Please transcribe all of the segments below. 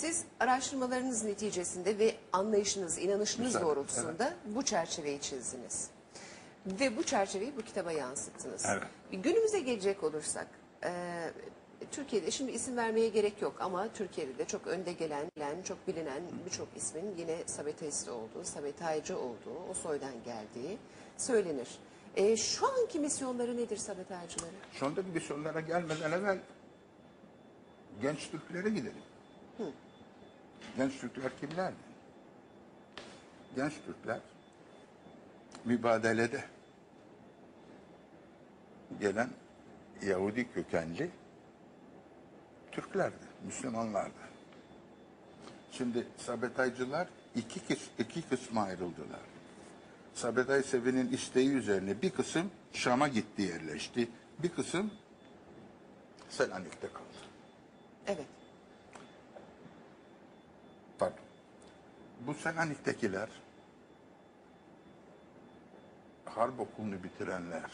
Siz araştırmalarınız neticesinde ve anlayışınız, inanışınız Güzel, doğrultusunda bu çerçeveyi çizdiniz. Ve bu çerçeveyi bu kitaba yansıttınız. Evet. Günümüze gelecek olursak, e, Türkiye'de şimdi isim vermeye gerek yok ama Türkiye'de de çok önde gelen, gelen, çok bilinen birçok ismin yine Sabetaist olduğu, Sabetaycı olduğu, o soydan geldiği söylenir. E, şu anki misyonları nedir Sabetaycıların? Şu andaki misyonlara gelmeden evvel genç Türklere gidelim. Genç Türkler kimlerdi? Genç Türkler mübadelede gelen Yahudi kökenli Türklerdi, Müslümanlardı. Şimdi Sabetaycılar iki, kıs, iki kısma ayrıldılar. Sabetay Sevi'nin isteği üzerine bir kısım Şam'a gitti yerleşti. Bir kısım Selanik'te kaldı. Evet. Bu Selanik'tekiler harp okulunu bitirenler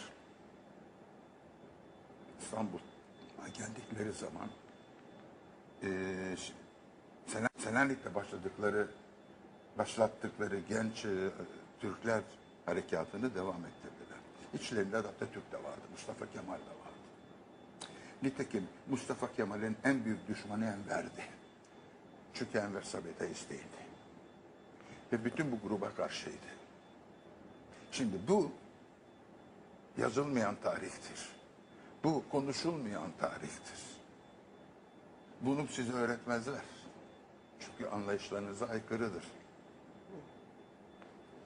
İstanbul'a geldikleri zaman Selen- Selanik'te başladıkları başlattıkları genç e, Türkler harekatını devam ettirdiler. İçlerinde de Atatürk de vardı, Mustafa Kemal de vardı. Nitekim Mustafa Kemal'in en büyük düşmanı Enver'di. Çünkü Enver Sabetaist değildi. Ve bütün bu gruba karşıydı. Şimdi bu yazılmayan tarihtir. Bu konuşulmayan tarihtir. Bunu size öğretmezler. Çünkü anlayışlarınıza aykırıdır.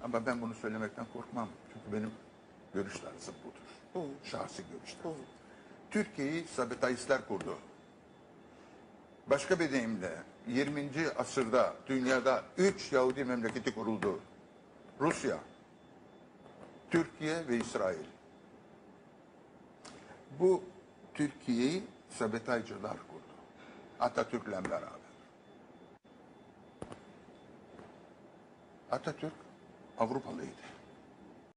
Ama ben bunu söylemekten korkmam. Çünkü benim görüş tarzım budur. Şahsi görüş tarzım. Türkiye'yi Sabetaistler kurdu. Başka bir deyimle 20. asırda dünyada 3 Yahudi memleketi kuruldu. Rusya, Türkiye ve İsrail. Bu Türkiye'yi Sabetaycılar kurdu. Atatürk'le beraber. Atatürk Avrupalıydı.